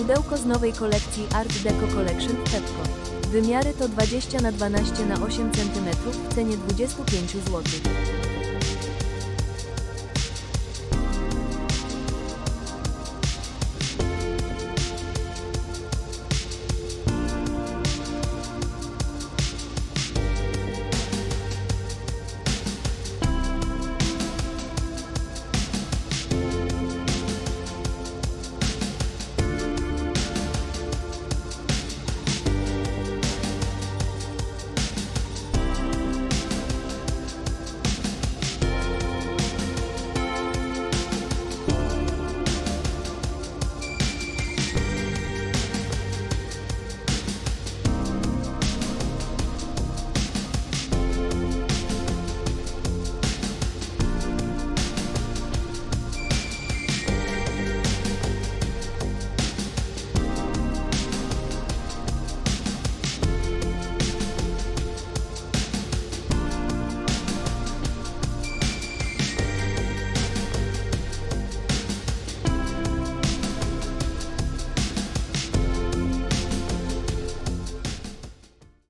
Pudełko z nowej kolekcji Art Deco Collection Pepco. Wymiary to 20 na 12 na 8 cm w cenie 25 zł.